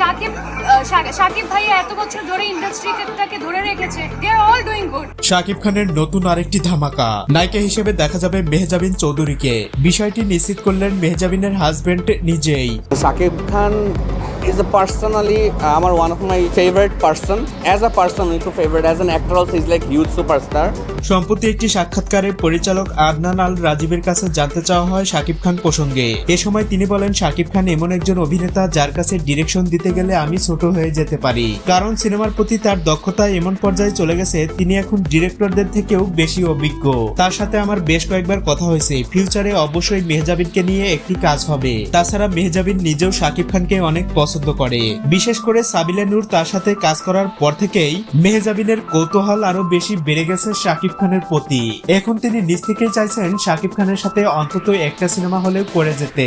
সাকিব আহ, শা- সাকিব ভাইয়া এত বছর ধরে ইন্ডাস্ট্রিটাকে ধরে রেখেছে। They are all doing good Shakib খানের নতুন আরেকটি ধামাকা নায়িকা হিসেবে দেখা যাবে মেহজাবিন চৌধুরীকে। বিষয়টি নিশ্চিত করলেন মেহজাবিনের হাজবেন্ড নিজেই। Shakib Khan is a personally uh, আমার one of my favorite person. As a person, also favorite. As an actor, also he's like huge superstar. সম্প্রতি একটি সাক্ষাৎকারে পরিচালক আদনান আল রাজীবের কাছে জানতে চাওয়া হয় শাকিব খান প্রসঙ্গে এ সময় তিনি বলেন শাকিব খান এমন একজন অভিনেতা যার কাছে ডিরেকশন দিতে গেলে আমি ছোট হয়ে যেতে পারি কারণ সিনেমার প্রতি তার দক্ষতা এমন পর্যায়ে চলে গেছে তিনি এখন ডিরেক্টরদের থেকেও বেশি অভিজ্ঞ তার সাথে আমার বেশ কয়েকবার কথা হয়েছে ফিউচারে অবশ্যই মেহজাবিনকে নিয়ে একটি কাজ হবে তাছাড়া মেহজাবিন নিজেও শাকিব খানকে অনেক পছন্দ করে। বিশেষ করে সাবিলা নূর তার সাথে কাজ করার পর থেকেই মেহজাবিনের কৌতূহল আরও বেশি বেড়ে গেছে শাকিব খানের প্রতি। এখন তিনি নিজ থেকেই চাইছেন শাকিব খানের সাথে অন্তত একটা সিনেমা হলেও করে যেতে।